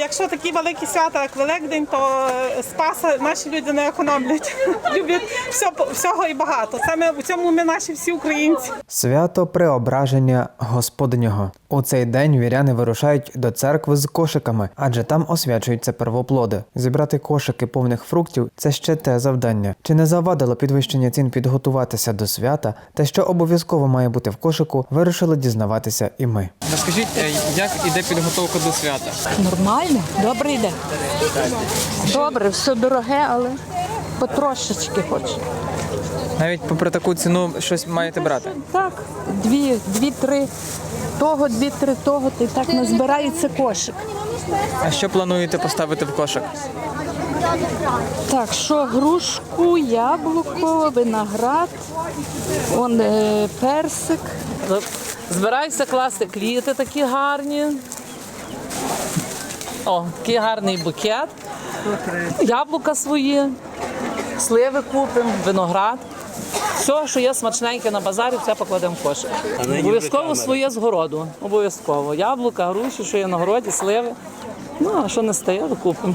якщо такі великі свята, як Великдень, то е, спаса наші люди не економлять. Люблять все, всього і багато. Саме у цьому ми наші всі українці. Свято Преображення Господнього. У цей день віряни вирушають до церкви з кошиками, адже там освячуються первоплоди. Зібрати кошики повних фруктів це ще те завдання. Чи не завадило підвищення цін підготуватися до свята, та що обов'язково має бути в кошику, вирішили дізнаватися і ми. Розкажіть, е, як іде підготовка до свята? Нормально, добре йде. Добре, все дороге, але потрошечки хочу. Навіть попри таку ціну щось маєте брати. Так, дві, дві-три того, дві-три того, і так назбирається кошик. А що плануєте поставити в кошик? Так, що грушку, яблуко, виноград, он е, персик. Збираюся класти квіти такі гарні. О, такий гарний букет. Яблука свої, сливи купимо, виноград. Все, що є смачненьке на базарі, все покладемо в кошик. Обов'язково своє з городу. Обов'язково. Яблука, груші, що є на городі, сливи. Ну, а що не стає, то купимо.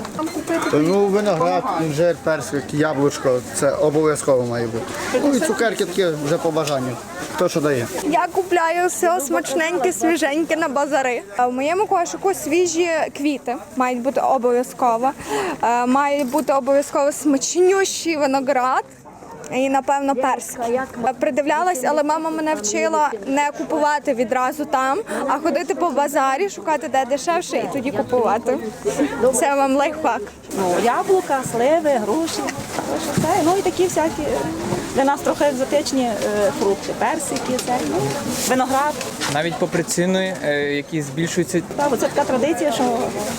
Ну, виноград, інжир, персик, яблучко це обов'язково має бути. Ну і цукерки такі вже по бажанню. Хто що дає. Я купляю все смачненьке, свіженьке на базари. В моєму кошику свіжі квіти мають бути обов'язково. Е, Має бути обов'язково смачнющий виноград. І напевно персик. Придивлялась, але мама мене вчила не купувати відразу там, а ходити по базарі, шукати де дешевше і тоді купувати. Це вам лайфхак. Ну, яблука, сливи, груші. Ну і такі всякі для нас трохи екзотичні е, фрукти, персики, ну, виноград. Навіть попри ціни, е, які збільшуються, Та, бо це така традиція, що,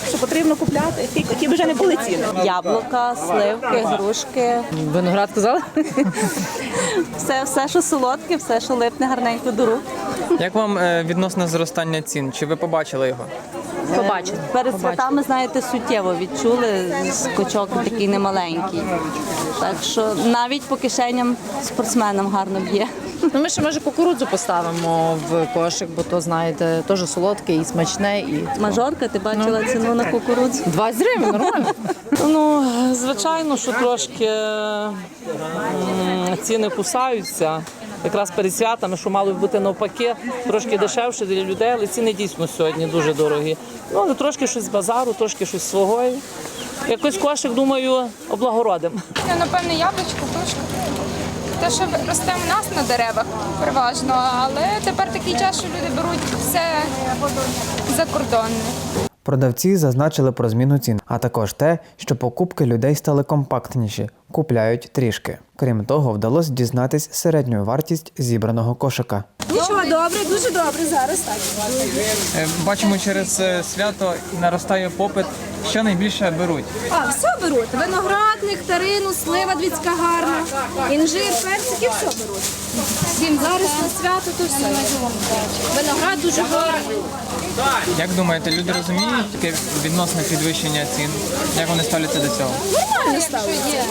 що потрібно купляти, які, б вже не були ціни. Яблука, сливки, грушки, Виноград казали? все, все, що солодке, все, що липне гарненько до рук. як вам е, відносно зростання цін? Чи ви побачили його? Побачите. Перед святами, знаєте, суттєво відчули скочок такий немаленький. Так що навіть по кишеням спортсменам гарно б'є. Ну, ми ще може кукурудзу поставимо в кошик, бо то знаєте, теж солодке і смачне. І Мажорка, ти бачила ціну на кукурудзу? 20 гривень, нормально. Ну, звичайно, що трошки ціни кусаються. Якраз перед святами, що мало б бути навпаки, трошки дешевше для людей, але ціни дійсно сьогодні дуже дорогі. Ну, але трошки щось з базару, трошки щось свого. Якось кошик, думаю, облагородим. Ну, напевно, яблучко, грушка. Те, що росте у нас на деревах переважно, але тепер такий час, що люди беруть все закордонне. Продавці зазначили про зміну цін, а також те, що покупки людей стали компактніші, купляють трішки. Крім того, вдалося дізнатись середню вартість зібраного кошика. Нічого добре, дуже добре зараз так. Е, Бачимо, через е, свято наростає попит. Що найбільше беруть? А, все беруть. Виноград, нектарину, слива двіцька гарна, інжир, персики, все беруть. Всім зараз на свято, то все. Виноград дуже гарний. Як думаєте, люди розуміють таке відносне підвищення цін? Як вони ставляться до цього? Нормально ставиться.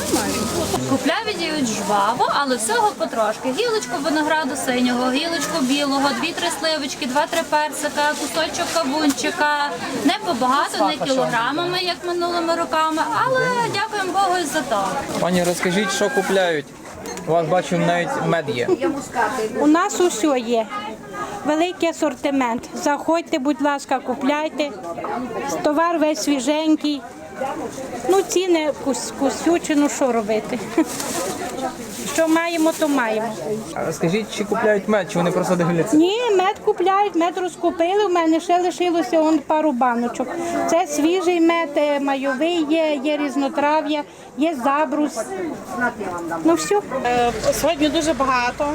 Купля віддають жваво, але всього потрошки. Гілочку винограду синього, гілочку білого, дві-три сливочки, два-три персика, кусочок кавунчика. Не побагато, не кілограмами, як минулими роками, але дякуємо Богу і за то. Пані, розкажіть, що купляють? У вас бачу навіть мед є. У нас усе є. Великий асортимент. Заходьте, будь ласка, купляйте. Товар весь свіженький. Ну, ціни кус- кусючі, ну що робити? Що маємо, то маємо. А Розкажіть, чи купляють мед, чи вони просто дивляться? Ні, мед купляють, мед розкупили. У мене ще лишилося он пару баночок. Це свіжий мед, е, майовий є, є різнотрав'я, є забрус. Ну все. Е, Сьогодні дуже багато.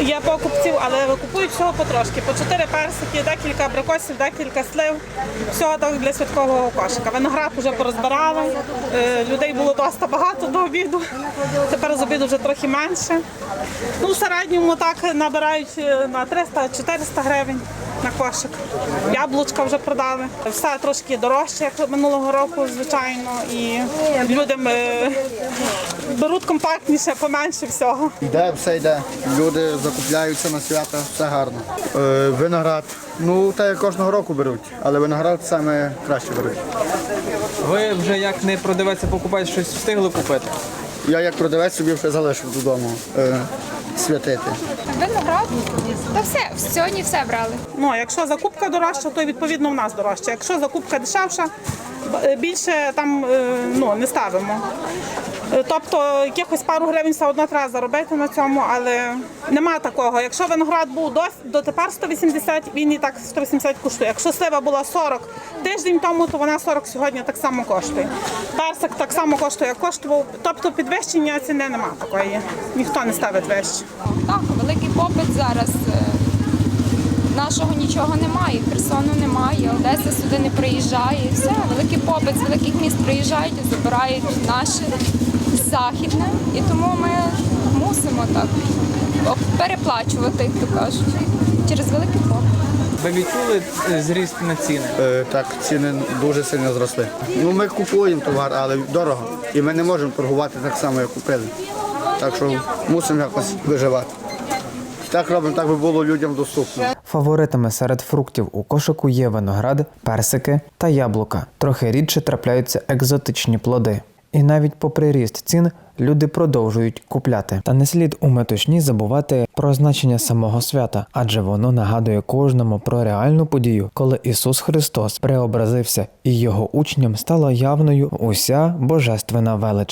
Є покупців, але купують всього потрошки. По чотири персики, декілька абрикосів, декілька слив. Всього так для святкового кошика. Виноград вже порозбирали. Е, Людей було досить багато до обіду. Тепер з обіду вже трохи менше. Ну, в середньому так набирають е, на 300-400 гривень. На кошик. Яблучка вже продали. Все трошки дорожче, як минулого року, звичайно. І людям е, беруть компактніше, поменше всього. Йде, все йде. Люди закупляються на свята, все гарно. Е, виноград. Ну, та кожного року беруть, але виноград саме краще беруть. Ви вже як не продавець, покупець щось встигли купити? Я як продавець собі вже залишив додому е, святити. Виноград. Та все, сьогодні все брали. Ну, а якщо закупка дорожча, то відповідно в нас дорожче. Якщо закупка дешевша, е, більше там е, ну, не ставимо. Е, Тобто якихось пару гривень все одно треба заробити на цьому, але нема такого. Якщо виноград був до, дотепер 180, він і так 180 коштує. Якщо слива була 40 тиждень тому, то вона 40 сьогодні так само коштує. Персик так само коштує, як коштував. Тобто підвищення ціни нема такої. Ніхто не ставить вище. Так, великий попит зараз. Нашого нічого немає, Херсону немає, Одеса сюди не приїжджає. і Все, великий попит з великих міст приїжджають і забирають наше західне. І тому ми мусимо так переплачувати, як то кажуть, через великий попит. Ви відчули е, зріст на ціни? Е, так, ціни дуже сильно зросли. Ну, ми купуємо товар, але дорого. І ми не можемо торгувати так само, як купили. Так що мусимо якось виживати. Так робимо, так би було людям доступно. Фаворитами серед фруктів у кошику є виноград, персики та яблука. Трохи рідше трапляються екзотичні плоди. І навіть попри ріст цін люди продовжують купляти. Та не слід у метушні забувати про значення самого свята, адже воно нагадує кожному про реальну подію, коли Ісус Христос преобразився і його учням стала явною уся божественна велич.